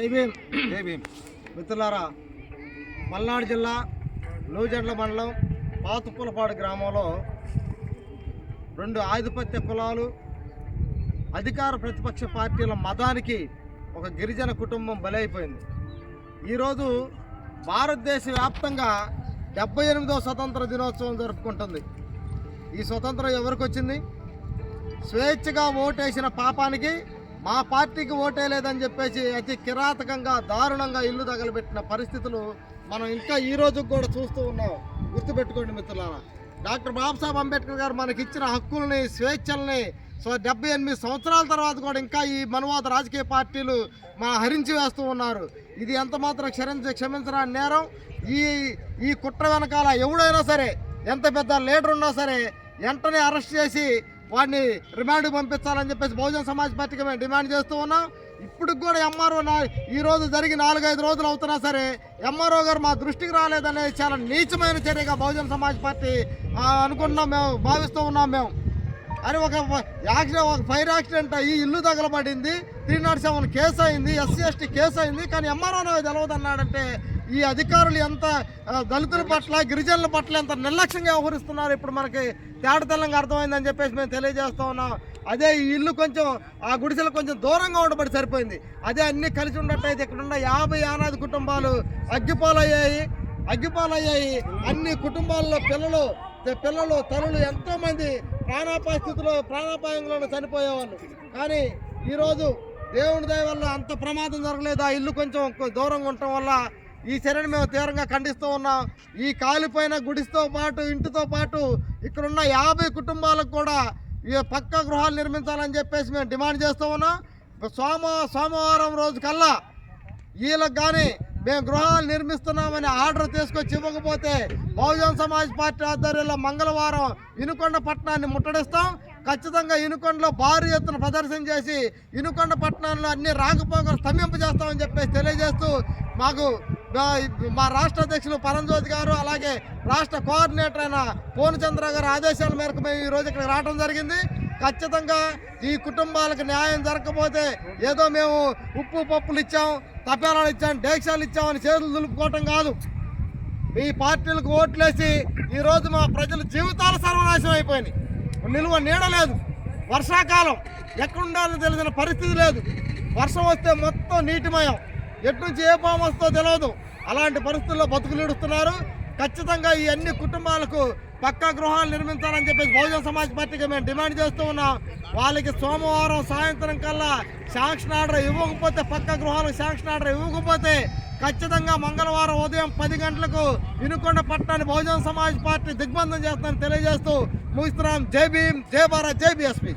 జై భీమ్. జై భీమ్. మిత్రులారా మల్నాడు జిల్లా నూజెండ్ల మండలం పాతుపులపాడు గ్రామంలో రెండు ఆధిపత్య కులాలు అధికార ప్రతిపక్ష పార్టీల మతానికి ఒక గిరిజన కుటుంబం బలైపోయింది. ఈరోజు భారతదేశ వ్యాప్తంగా డెబ్బై ఎనిమిదవ స్వతంత్ర దినోత్సవం జరుపుకుంటుంది. ఈ స్వతంత్రం ఎవరికి వచ్చింది? స్వేచ్ఛగా ఓటేసిన పాపానికి మా పార్టీకి ఓటే లేదని చెప్పేసి అతి కిరాతకంగా దారుణంగా ఇల్లు తగలబెట్టిన పరిస్థితులు మనం ఇంకా ఈ రోజు కూడా చూస్తూ ఉన్నాం. గుర్తుపెట్టుకోండి మిత్రులారా. డాక్టర్ బాబాసాహెబ్ అంబేద్కర్ గారు మనకి ఇచ్చిన హక్కుల్ని స్వేచ్ఛల్ని సో డెబ్బై ఎనిమిది సంవత్సరాల తర్వాత కూడా ఇంకా ఈ మనవాద రాజకీయ పార్టీలు మన హరించి వేస్తూ ఉన్నారు. ఇది ఎంత మాత్రం క్షమించ క్షమించరా నేరం. ఈ ఈ కుట్ర వెనకాల ఎవడైనా సరే ఎంత పెద్ద లీడర్ ఉన్నా సరే వెంటనే అరెస్ట్ చేసి వాడిని రిమాండ్కి పంపించాలని చెప్పేసి బహుజన సమాజ్ పార్టీకి మేము డిమాండ్ చేస్తూ ఉన్నాం. ఇప్పుడు కూడా ఎంఆర్ఓ నా ఈ రోజు జరిగి నాలుగైదు రోజులు అవుతున్నా సరే ఎంఆర్ఓ గారు మా దృష్టికి రాలేదనేది చాలా నీచమైన చర్యగా బహుజన సమాజ్ పార్టీ అనుకుంటున్నాం మేము భావిస్తూ ఉన్నాం మేము. అని ఒక యాక్సిడెంట్ ఒక ఫైర్ యాక్సిడెంట్ అయ్యి ఇల్లు తగలబడింది. త్రీ నాట్ సెవెన్ కేసు అయింది ఎస్సీ ఎస్టీ కేసు అయింది. కానీ ఎంఆర్ఓ తెలవదు అన్నాడంటే ఈ అధికారులు ఎంత దళితుల పట్ల గిరిజనుల పట్ల ఎంత నిర్లక్ష్యంగా వ్యవహరిస్తున్నారు? ఇప్పుడు మనకి తేడతెల్లంగా అర్థమైందని చెప్పేసి మేము తెలియజేస్తా ఉన్నాం. అదే ఈ ఇల్లు కొంచెం ఆ గుడిసెలు కొంచెం దూరంగా ఉండబడి సరిపోయింది. అదే అన్ని కలిసి ఉన్నట్టయితే ఇక్కడ ఉన్న యాభై యానాది కుటుంబాలు అగ్గిపాలయ్యాయి. అగ్గిపాలయ్యాయి. అన్ని కుటుంబాల్లో పిల్లలు పిల్లలు తల్లులు ఎంతోమంది ప్రాణాపాయ స్థితిలో ప్రాణాపాయంలో చనిపోయేవాళ్ళు. కానీ ఈరోజు దేవుని దయ వల్ల అంత ప్రమాదం జరగలేదు. ఆ ఇల్లు కొంచెం దూరంగా ఉండటం వల్ల ఈ చర్యను మేము తీవ్రంగా ఖండిస్తూ ఉన్నాం. ఈ కాలిపోయిన గుడితో పాటు ఇంటితో పాటు ఇక్కడున్న యాభై కుటుంబాలకు కూడా ఈ పక్క గృహాలు నిర్మించాలని చెప్పేసి మేము డిమాండ్ చేస్తూ ఉన్నాం. సోమ సోమవారం రోజు కల్లా వీళ్ళకి కానీ మేము గృహాలు నిర్మిస్తున్నామని ఆర్డర్ తీసుకొచ్చి ఇవ్వకపోతే బహుజన్ సమాజ్ పార్టీ ఆధ్వర్యంలో మంగళవారం ఇనుకొండ పట్టణాన్ని ముట్టడిస్తాం. ఖచ్చితంగా ఇనుకొండలో భారీ ఎత్తున ప్రదర్శన చేసి ఇనుకొండ పట్టణంలో అన్ని రాకపోకలు స్తంభింపజేస్తామని చెప్పేసి తెలియజేస్తూ మాకు మా- రాష్ట్ర అధ్యక్షులు పరంజ్యోతి గారు అలాగే రాష్ట్ర కోఆర్డినేటర్ అయిన పూర్ణచంద్ర గారి ఆదేశాల మేరకు మేము ఈ రోజు రావడం జరిగింది. ఖచ్చితంగా ఈ కుటుంబాలకు న్యాయం జరగకపోతే ఏదో మేము ఉప్పు పప్పులు ఇచ్చాం తపేలాలు ఇచ్చాం డేక్షాలు ఇచ్చామని చేతులు దులుపుకోవటం కాదు. ఈ పార్టీలకు ఓట్లేసి ఈరోజు మా ప్రజల జీవితాలు సర్వనాశనం అయిపోయినాయి. నిలువ నీడలేదు వర్షాకాలం ఎక్కడుండాలో తెలిసిన పరిస్థితి లేదు. వర్షం వస్తే మొత్తం నీటిమయం. ఎటు నుంచి ఏ పాము వస్తుందో తెలియదు అలాంటి పరిస్థితుల్లో బతుకులు ఇడుస్తున్నారు ఖచ్చితంగా ఈ అన్ని కుటుంబాలకు పక్కా గృహాలు నిర్మించాలని చెప్పేసి బహుజన సమాజ్ పార్టీకి మేము డిమాండ్ చేస్తూ ఉన్నాం. వాళ్ళకి సోమవారం సాయంత్రం కల్లా శాంక్షన్ ఆర్డర్ ఇవ్వకపోతే పక్క గృహాలకు శాంక్షన్ ఆర్డర్ ఇవ్వకపోతే ఖచ్చితంగా మంగళవారం ఉదయం పది గంటలకు వినుకొండ పట్టణాన్ని బహుజన సమాజ్ పార్టీ దిగ్బంధం చేస్తానని తెలియజేస్తూ ముగిస్తున్నాం. జై భీమ్ జై భారత్ జై బీఎస్పీ.